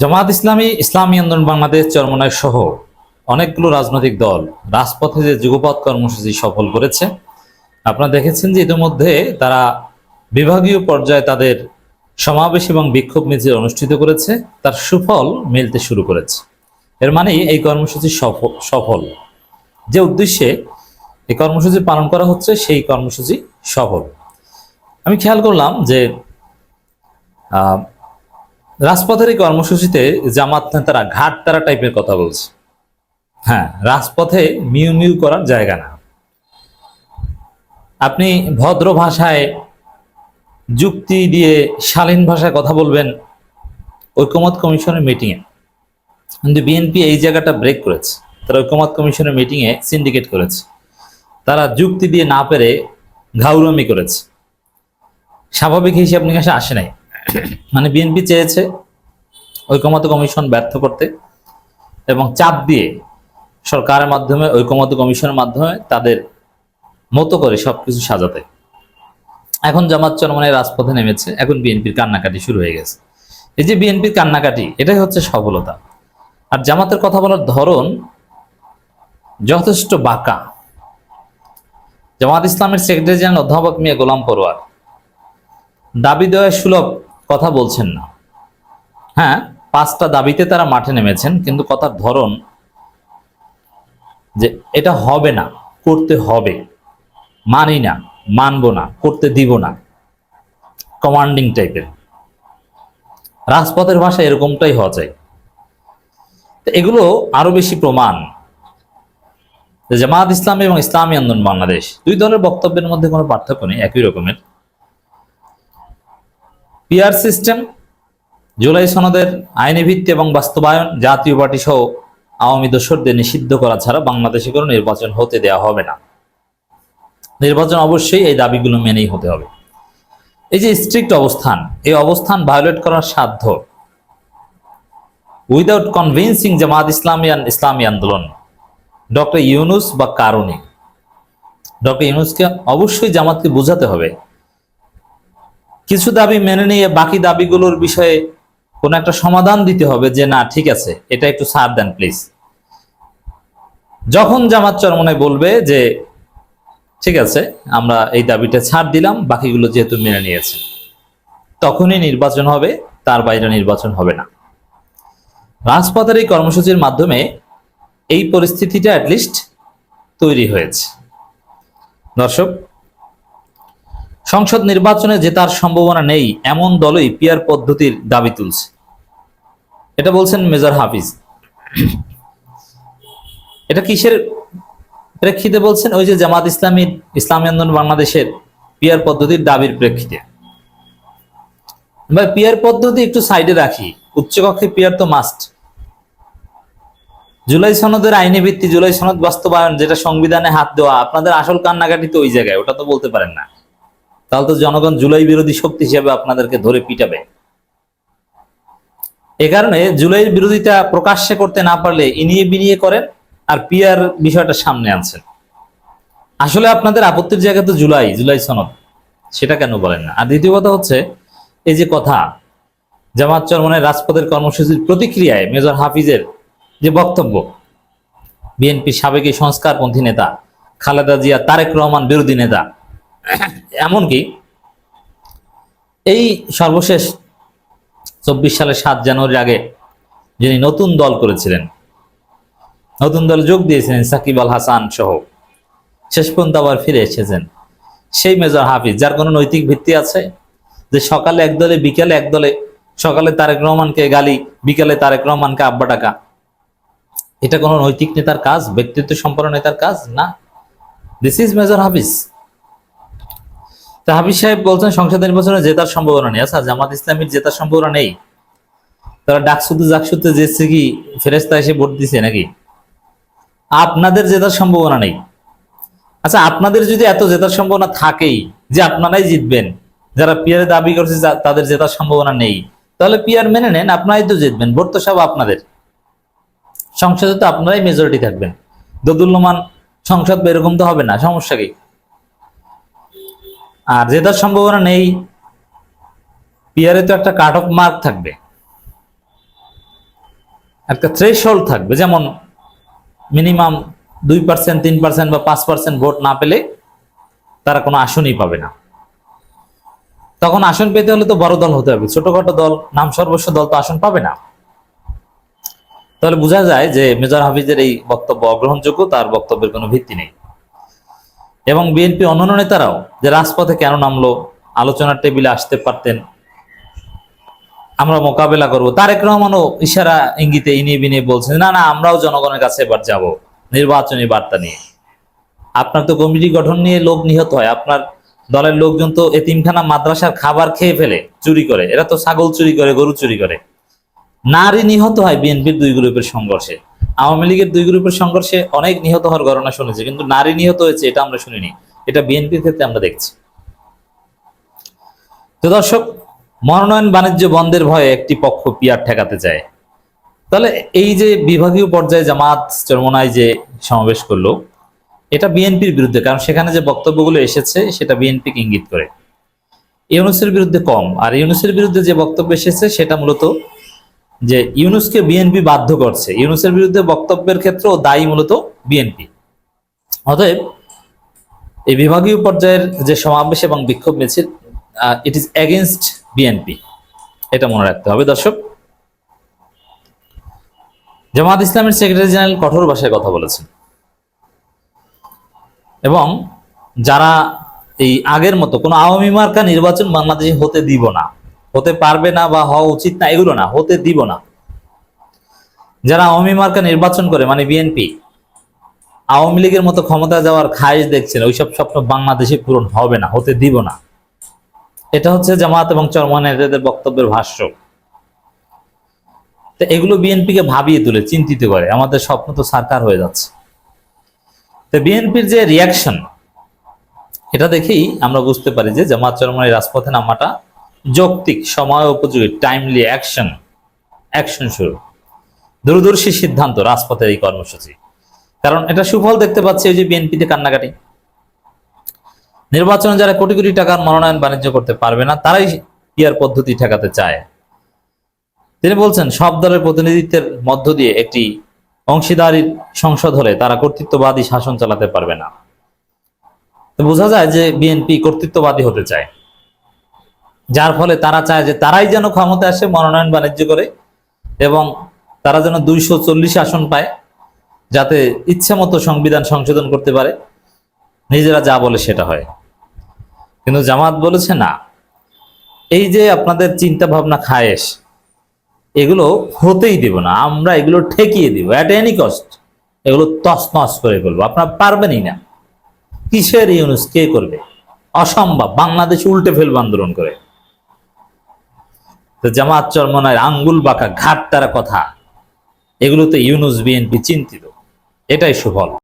জামাত ইসলামী ইসলামী আন্দোলন বাংলাদেশ চরমনায় সহ অনেকগুলো রাজনৈতিক দল রাজপথে যে যুগপথ কর্মসূচি সফল করেছে, আপনারা দেখেছেন যে ইতিমধ্যে তারা বিভাগীয় পর্যায়ে তাদের সমাবেশ এবং বিক্ষোভ মিছিল অনুষ্ঠিত করেছে, তার সুফল মিলতে শুরু করেছে। এর মানে এই কর্মসূচি সফল। যে উদ্দেশ্যে এই কর্মসূচি পালন করা হচ্ছে, সেই কর্মসূচি সফল। আমি খেয়াল করলাম যে রাজপথের এই কর্মসূচিতে জামাত নেতারা ঘাট তারা টাইপের কথা বলছে। হ্যাঁ রাজপথে মিউ মিউ করার জায়গা না। আপনি ভদ্র ভাষায় যুক্তি দিয়ে শালীন ভাষায় কথা বলবেন ঐক্যমত কমিশনের মিটিংয়ে কিন্তু বিএনপি এই জায়গাটা ব্রেক করেছে। তারা ঐক্যমত কমিশনের মিটিংয়ে সিন্ডিকেট করেছে। তারা যুক্তি দিয়ে না পেরে ঘাউরমি করেছে। স্বাভাবিক হিসাব নিকাশে আসে নাই। মানে বিএনপি চেয়েছে ঐকমত্য কমিশন ব্যর্থ করতে এবং চাপ দিয়ে সরকারের মাধ্যমে, ঐকমত্য কমিশনের মাধ্যমে তাদের মতো করে সবকিছু সাজাতে। এখন জামাত চরমনের রাজপথে নেমেছে, এখন বিএনপির কান্নাকাটি শুরু হয়ে গেছে। এই যে বিএনপির কান্নাকাটি, এটাই হচ্ছে সফলতা। আর জামাতের কথা বলার ধরন যথেষ্ট বাঁকা। জামাত ইসলামের সেক্রেটারি জেনারেল অধ্যাপক মিয়া গোলাম পরোয়ার, দাবি দেওয়ার সুলভ কথা বলছেন না। হ্যাঁ পাঁচটা দাবিতে তারা মাঠে নেমেছেন, কিন্তু কথার ধরন যে এটা হবে না, করতে হবে। মানি না, মানবো না, করতে দিব না। কমান্ডিং টাইপের রাজপথের ভাষা এরকমটাই হওয়া তো এগুলো আরও বেশি প্রমাণ যে জামাত ইসলামী এবং ইসলামী আন্দোলন বাংলাদেশ, দুই দলের বক্তব্যের মধ্যে কোনো পার্থক্য নেই, একই রকমের। পিআর সিস্টেম, জুলাই সনদের আইনি ভিত্তি এবং বাস্তবায়ন, জাতীয় পার্টি সহ আওয়ামী দোসরদের নিষিদ্ধ করা ছাড়া বাংলাদেশে কোনো নির্বাচন হতে দেওয়া হবে না। নির্বাচন অবশ্যই এই দাবিগুলো মেনেই হতে হবে। এই যে স্ট্রিক্ট অবস্থান, এই অবস্থান ভায়োলেট করার সাধ্য। উইদাউট কনভিন্সিং জামাত ইসলামী ইসলামী আন্দোলন, ডক্টর ইউনুস বা কারণে। ডক্টর ইউনুসকে অবশ্যই জামাতকে বোঝাতে হবে কিছু দাবি মেনে নিয়ে বাকি দাবিগুলোর বিষয়ে কোন একটা সমাধান দিতে হবে যে না, ঠিক আছে, এটা একটু ছাড় দেন প্লিজ যখন জামাত চরমনে বলবে যে, ঠিক আছে, আমরা এই দাবিটা ছাড় দিলাম, বাকিগুলো যেহেতু মেনে নিয়েছে, তখনই নির্বাচন হবে, তার বাইরে নির্বাচন হবে না। রাজপথের এই কর্মসূচির মাধ্যমে এই পরিস্থিতিটা অ্যাটলিস্ট তৈরি হয়েছে। দর্শক সংসদ নির্বাচনে জেতার সম্ভাবনা নেই, এমন দলই পিয়ার পদ্ধতির দাবি তুলছে। এটা বলছেন মেজর হাফিজ। এটা কিসের প্রেক্ষিতে বলছেন? ওই যে জামাত ইসলামী ইসলামী আন্দোলন বাংলাদেশের পিয়ার পদ্ধতির দাবির প্রেক্ষিতে। ভাই পিয়ার পদ্ধতি একটু সাইডে রাখি। উচ্চকক্ষে পিয়ার তো মাস্ট। জুলাই সনদের আইনি ভিত্তি, জুলাই সনদ বাস্তবায়ন, যেটা সংবিধানে হাত দেওয়া, আপনাদের আসল কান্নাকাটি তো ওই জায়গায়, ওটা তো বলতে পারেন না। তাহলে তো জনগণ জুলাই বিরোধী শক্তি হিসেবে আপনাদেরকে ধরে পিটাবে। এ কারণে জুলাইয়ের বিরোধিতা প্রকাশ্যে করতে না পারলে ইনিয়ে বিনিয়ে করেন আর পিয়ার বিষয়টা সামনে আনছেন। আসলে আপনাদের আপত্তির জায়গা তো জুলাই জুলাই সনদ। সেটা কেন বলেন না? আর দ্বিতীয় কথা হচ্ছে, এই যে কথা, জামাত চরমনের রাজপথের কর্মসূচির প্রতিক্রিয়ায় মেজর হাফিজের যে বক্তব্য বিএনপি সাবেক সংস্কারপন্থী নেতা, খালেদা জিয়া, তারেক রহমান বিরোধী নেতা এমনকি এই সর্বশেষ চব্বিশ সালের সাত জানুয়ারির আগে যিনি নতুন দল করেছিলেন, নতুন দলে যোগ দিয়েছিলেন সাকিব আল হাসান সহ। শেষ পর্যন্ত আবার ফিরে এসেছেন সেই মেজর হাফিজ, যার কোনো নৈতিক ভিত্তি আছে? যে সকালে এক দলে, বিকেলে এক দলে, সকালে তারেক রহমানকে গালি, বিকেলে তারেক রহমানকে আব্বা টাকা এটা কোনো নৈতিক নেতার কাজ? ব্যক্তিত্ব সম্পন্ন নেতার কাজ? না। দিস ইজ মেজর হাফিজ। তা সাহেব বলছেন, সংসদ নির্বাচনে জেতার সম্ভাবনা নেই। আচ্ছা জামাত ইসলামীর জেতার সম্ভাবনা নেই। তারা ডাকসুতে, জাকসুতে যেছে কি ফেরেস্তা এসে ভোট দিছে নাকি? আপনাদের জেতার সম্ভাবনা নেই। আচ্ছা আপনাদের যদি এত জেতার সম্ভাবনা থাকেই যে আপনারাই জিতবেন, যারা পিয়ারে দাবি করছে তাদের জেতার সম্ভাবনা নেই, তাহলে পিয়ার মেনে নেন, আপনারাই তো জিতবেন, ভোট তো সব আপনাদের। সংসদে তো আপনারাই মেজরিটি থাকবেন। দোদুল্যমান সংসদ এরকম তো হবে না, সমস্যা কি? আর জেতার সম্ভাবনা নেই। পিয়ারে তো একটা কাট অফ মার্ক থাকবে। একটা থ্রেশহোল্ড থাকবে, যেমন মিনিমাম দুই পার্সেন্ট তিন পার্সেন্ট বা পাঁচ পার্সেন্ট ভোট না পেলে তারা কোনো আসনই পাবে না। তখন আসন পেতে হলে তো বড় দল হতে হবে, ছোটখাটো দল, নাম সর্বস্ব দল তো আসন পাবে না। তাহলে বোঝা যায় যে মেজর হাফিজের এই বক্তব্য অগ্রহণযোগ্য, তার বক্তব্যের কোনো ভিত্তি নেই। এবং বিএনপি অন্যান্য নেতারাও যে রাজপথে কেন নামলো, আলোচনার টেবিলে আসতে পারতেন। আমরা মোকাবেলা করব। তারেক রহমানও ইশারা ইঙ্গিতে ইনিয়ে বিনিয়ে বলছেন, না না, আমরাও জনগণের কাছে এবার যাব, নির্বাচনী বার্তা নিয়ে। আপনার তো কমিটি গঠন নিয়ে লোক নিহত হয়। আপনার দলের লোকজন তো এতিমখানা মাদ্রাসার খাবার খেয়ে ফেলে, চুরি করে। এরা তো ছাগল চুরি করে, গরু চুরি করে। নারী নিহত হয় বিএনপির দুই গ্রুপের সংঘর্ষে। আওয়ামী লীগের দুই গ্রুপের সংঘর্ষে অনেক নিহত হওয়ার ঘটনা শুনেছি, কিন্তু নারী নিহত হয়েছে এটা আমরা শুনিনি। এটা বিএনপির ক্ষেত্রে আমরা দেখছি। তো দর্শক, মনোনয়ন বাণিজ্য বন্ধের ভয়ে একটি পক্ষ পিয়ার ঠেকাতে চায়। তাহলে এই যে বিভাগীয় পর্যায়ে জামাত চরমনায় যে সমাবেশ করল, এটা বিএনপির বিরুদ্ধে, কারণ সেখানে যে বক্তব্যগুলো এসেছে, সেটা বিএনপিকে ইঙ্গিত করে। ইউনুসের বিরুদ্ধে কম, আর ইউনুসের বিরুদ্ধে যে বক্তব্য এসেছে, সেটা মূলত যে ইউনুসকে বিএনপি বাধ্য করছে। ইউনুসের বিরুদ্ধে বক্তব্যের ক্ষেত্রেও দায়ী মূলত বিএনপি অতএব এই বিভাগীয় পর্যায়ের যে সমাবেশ এবং বিক্ষোভ মিছিল ইট ইজ এগেনস্ট বিএনপি এটা মনে রাখতে হবে, দর্শক। জামাত ইসলামের সেক্রেটারি জেনারেল কঠোর ভাষায় কথা বলেছেন। এবং যারা এই আগের মতো কোনো আওয়ামী মার্কা নির্বাচন বাংলাদেশে হতে দিব না হতে পারবে না বা হওয়া উচিত না, এগুলো না, হতে দিব না। যারা আওয়ামী মার্কা নির্বাচন করে মানে বিএনপি, আওয়ামী লীগের মতো ক্ষমতা যাওয়ার খায়েশ দেখছেন, ওইসব স্বপ্ন বাংলাদেশে পূরণ হবে না, হতে দিব না। এটা হচ্ছে জামাত এবং চরমান নেতাদের বক্তব্যের ভাষ্য। তো এগুলো বিএনপিকে ভাবিয়ে তুলে, চিন্তিত করে, আমাদের স্বপ্ন তো সারকার হয়ে যাচ্ছে। তো বিএনপির যে রিয়াকশন এটা দেখেই আমরা বুঝতে পারি যে জামাত চরমানের রাজপথে নামাটা যৌক্তিক, সময় উপযোগী টাইমলি অ্যাকশন অ্যাকশন শুরু। দূরদর্শী সিদ্ধান্ত, রাজপথের এই কর্মসূচি। কারণ এটা সুফল দেখতে পাচ্ছি ওই যে বিএনপিতে কান্নাকাটি। নির্বাচনে যারা কোটি কোটি টাকার মনোনয়ন বাণিজ্য করতে পারবে না, তারাই ইয়ার পদ্ধতি ঠেকাতে চায়? তিনি বলছেন, সব দলের প্রতিনিধিত্বের মধ্য দিয়ে একটি অংশীদারির সংসদ হলে তারা কর্তৃত্ববাদী শাসন চালাতে পারবে না। বোঝা যায় যে বিএনপি কর্তৃত্ববাদী হতে চায়। যার ফলে তারা চায় যে তারাই যেন ক্ষমতা আসে, মনোনয়ন বাণিজ্য করে এবং তারা যেন দুইশো চল্লিশ আসন পায়, যাতে ইচ্ছা মতো সংবিধান সংশোধন করতে পারে। নিজেরা যা বলে সেটা হয়। কিন্তু জামাত বলেছে না, এই যে আপনাদের চিন্তা ভাবনা খায়েশ, এগুলো হতেই দিব না, আমরা এগুলো ঠেকিয়ে দিব। অ্যাট এনি কস্ট এগুলো তস নস করে ফেলব। আপনারা পারবেনই না। কিসের ইউনুস? কে করবে? অসম্ভব। বাংলাদেশ উল্টে ফেলব আন্দোলন করে। জামাত চরমনায় আঙ্গুল বাঁকা ঘাট তারা কথা। এগুলোতে ইউনুস বিএনপি চিন্তিত। এটাই সুফল।